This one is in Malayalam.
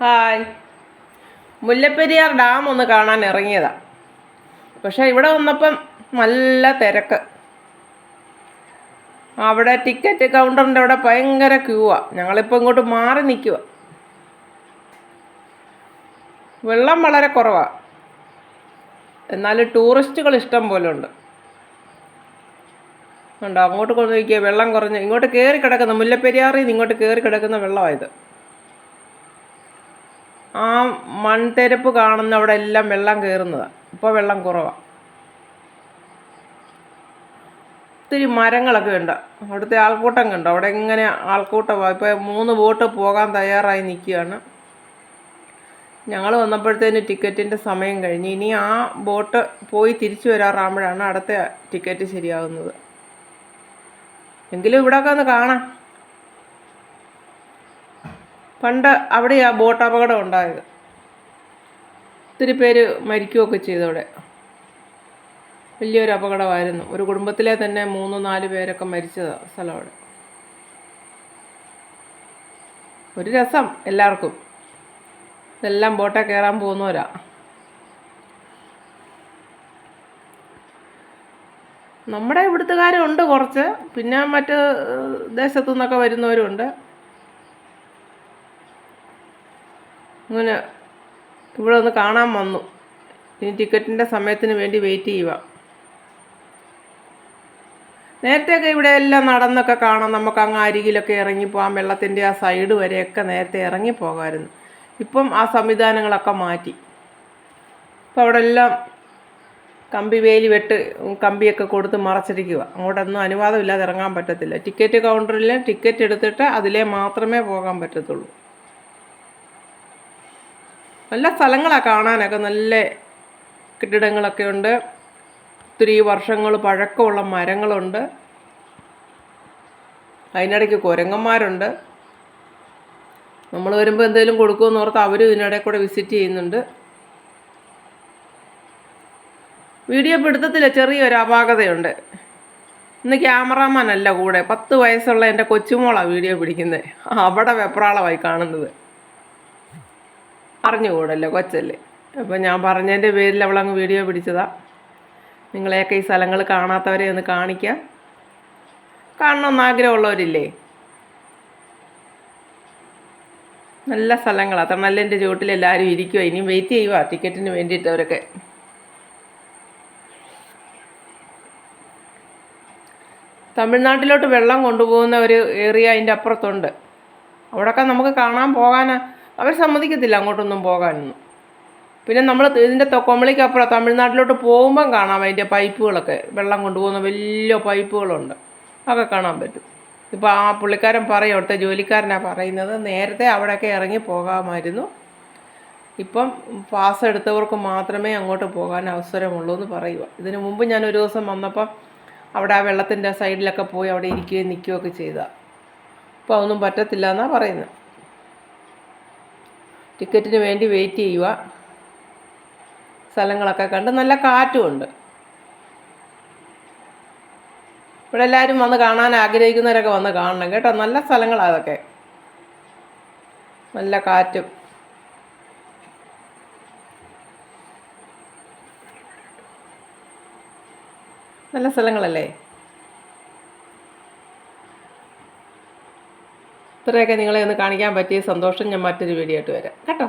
ഹായ്. മുല്ലപ്പെരിയാർ ഡാം ഒന്ന് കാണാൻ ഇറങ്ങിയതാ. പക്ഷെ ഇവിടെ വന്നപ്പം നല്ല തിരക്ക്. അവിടെ ടിക്കറ്റ് കൗണ്ടറിന്റെ അവിടെ ഭയങ്കര ക്യൂവാ. ഞങ്ങളിപ്പോൾ ഇങ്ങോട്ട് മാറി നിൽക്കുക വെള്ളം വളരെ കുറവാണ് എന്നാലും ടൂറിസ്റ്റുകൾ ഇഷ്ടം പോലെ ഉണ്ട്. ഉണ്ടോ അങ്ങോട്ട് കൊണ്ടുപോയി നോക്കിയാൽ വെള്ളം കുറഞ്ഞ് ഇങ്ങോട്ട് കയറി കിടക്കുന്ന മുല്ലപ്പെരിയാറിൽ നിന്ന് ഇങ്ങോട്ട് കയറി കിടക്കുന്ന വെള്ളമായത് ആ മൺതെരപ്പ് കാണുന്ന അവിടെ എല്ലാം വെള്ളം കയറുന്നതാണ് ഇപ്പോൾ വെള്ളം കുറവാണ് ഒത്തിരി മരങ്ങളൊക്കെ ഉണ്ട്. അവിടുത്തെ ആൾക്കൂട്ടം കണ്ടോ? അവിടെ എങ്ങനെ ആൾക്കൂട്ടമാണ് ഇപ്പോൾ മൂന്ന് ബോട്ട് പോകാൻ തയ്യാറായി നിൽക്കുകയാണ്. ഞങ്ങൾ വന്നപ്പോഴത്തേന് ടിക്കറ്റിന്റെ സമയം കഴിഞ്ഞ്. ഇനി ആ ബോട്ട് പോയി തിരിച്ചു വരാറാകുമ്പോഴാണ് അടുത്ത ടിക്കറ്റ് ശരിയാകുന്നത്. എങ്കിലും ഇവിടെയൊക്കെ ഒന്ന് കാണാം. പണ്ട് അവിടെ ആ ബോട്ട് അപകടം ഉണ്ടായത്. ഒത്തിരി പേര് മരിക്കുകയൊക്കെ ചെയ്തവിടെ. വലിയൊരു അപകടമായിരുന്നു. ഒരു കുടുംബത്തിലെ തന്നെ മൂന്ന് നാല് പേരൊക്കെ മരിച്ചത് സ്ഥലം അവിടെ ഒരു രസം എല്ലാവർക്കും. ഇതെല്ലാം ബോട്ടെ കയറാൻ പോകുന്നവരാ. നമ്മുടെ ഇവിടുത്തുകാരുണ്ട് കുറച്ച്. പിന്നെ മറ്റ് ദേശത്തു നിന്നൊക്കെ വരുന്നവരുണ്ട്. അങ്ങനെ ഇവിടെ ഒന്ന് കാണാൻ വന്നു. ഇനി ടിക്കറ്റിന്റെ സമയത്തിന് വേണ്ടി വെയിറ്റ് ചെയ്യുക. നേരത്തെയൊക്കെ ഇവിടെ എല്ലാം നടന്നൊക്കെ കാണാം. നമുക്ക് അങ്ങ് അരികിലൊക്കെ ഇറങ്ങിപ്പോകാം വെള്ളത്തിന്റെ ആ സൈഡ് വരെയൊക്കെ നേരത്തെ ഇറങ്ങിപ്പോകാമായിരുന്നു ഇപ്പം ആ സംവിധാനങ്ങളൊക്കെ മാറ്റി. ഇപ്പം അവിടെ എല്ലാം കമ്പി വേലി വെട്ട് കമ്പിയൊക്കെ കൊടുത്ത് മറച്ചിരിക്കുക അങ്ങോട്ടൊന്നും അനുവാദമില്ലാതെ ഇറങ്ങാൻ പറ്റത്തില്ല. ടിക്കറ്റ് കൗണ്ടറിൽ ടിക്കറ്റ് എടുത്തിട്ട് അതിലേ മാത്രമേ പോകാൻ പറ്റത്തുള്ളൂ. നല്ല സ്ഥലങ്ങളാണ് കാണാനൊക്കെ നല്ല കെട്ടിടങ്ങളൊക്കെ ഉണ്ട്. ഒത്തിരി വർഷങ്ങൾ പഴക്കമുള്ള മരങ്ങളുണ്ട്. അതിനിടയ്ക്ക് കുരങ്ങന്മാരുണ്ട്. നമ്മൾ വരുമ്പോൾ എന്തെങ്കിലും കൊടുക്കുമെന്ന് ഓർത്ത് അവരും ഇതിനിടയിൽ കൂടെ വിസിറ്റ് ചെയ്യുന്നുണ്ട്. വീഡിയോ പിടുത്തത്തിൽ ചെറിയൊരു അപാകതയുണ്ട്. ഇന്ന് ക്യാമറാമാൻ അല്ല കൂടെ. പത്ത് വയസ്സുള്ള എന്റെ കൊച്ചുമോളാണ് വീഡിയോ പിടിക്കുന്നത് അവിടെ വെപ്രാളമായി കാണുന്നത്. അറിഞ്ഞുകൂടല്ലോ കൊച്ചല്ലേ. അപ്പോൾ ഞാൻ പറഞ്ഞതിന്റെ പേരിൽ അവളങ്ങ് വീഡിയോ പിടിച്ചതാ. നിങ്ങളെയൊക്കെ ഈ സ്ഥലങ്ങൾ കാണാത്തവരെ ഒന്ന് കാണിക്കാം. കാണണമെന്ന് ആഗ്രഹമുള്ളവരില്ലേ? നല്ല സ്ഥലങ്ങളാണ് തണലിന്റെ ചുവട്ടിൽ എല്ലാവരും ഇരിക്കുക ഇനിയും വെയിറ്റ് ചെയ്യുക ടിക്കറ്റിന് വേണ്ടിയിട്ട് അവരൊക്കെ തമിഴ്നാട്ടിലോട്ട് വെള്ളം കൊണ്ടുപോകുന്ന ഒരു ഏരിയ അതിന്റെ അപ്പുറത്തുണ്ട്. അവിടെയൊക്കെ നമുക്ക് കാണാൻ പോകാൻ അവർ സമ്മതിക്കത്തില്ല അങ്ങോട്ടൊന്നും പോകാനൊന്നും. പിന്നെ നമ്മൾ ഇതിന്റെ അപ്പുറം തമിഴ്നാട്ടിലോട്ട് പോകുമ്പം കാണാം അതിന്റെ പൈപ്പുകളൊക്കെ. വെള്ളം കൊണ്ടുപോകുന്ന വലിയ പൈപ്പുകളുണ്ട്. അതൊക്കെ കാണാൻ പറ്റും. ഇപ്പോൾ ആ പുള്ളിക്കാരൻ പറയും അവിടുത്തെ ജോലിക്കാരനാണ് പറയുന്നത് നേരത്തെ അവിടെയൊക്കെ ഇറങ്ങി പോകാമായിരുന്നു. ഇപ്പം പാസ് എടുത്തവർക്ക് മാത്രമേ അങ്ങോട്ട് പോകാൻ അവസരമുള്ളൂ എന്ന് പറയുക ഇതിനു മുമ്പ് ഞാൻ ഒരു ദിവസം വന്നപ്പം അവിടെ ആ വെള്ളത്തിന്റെ സൈഡിലൊക്കെ പോയി അവിടെ ഇരിക്കുകയും നിൽക്കുകയൊക്കെ ചെയ്താൽ അപ്പോൾ അതൊന്നും പറ്റത്തില്ല എന്നാണ് പറയുന്നത് ടിക്കറ്റിന് വേണ്ടി വെയിറ്റ് ചെയ്യുക. സ്ഥലങ്ങളൊക്കെ കണ്ട് നല്ല കാറ്റുമുണ്ട് ഇവിടെ എല്ലാവരും വന്ന് കാണാൻ ആഗ്രഹിക്കുന്നവരൊക്കെ വന്ന് കാണണം കേട്ടോ. നല്ല സ്ഥലങ്ങളാണ് അതൊക്കെ. നല്ല കാറ്റും. നല്ല സ്ഥലങ്ങളല്ലേ? ഇത്രയൊക്കെ നിങ്ങളെ ഒന്ന് കാണിക്കാൻ പറ്റിയ സന്തോഷം ഞാൻ മറ്റൊരു വീഡിയോ ആയിട്ട് വരാം. കേട്ടോ?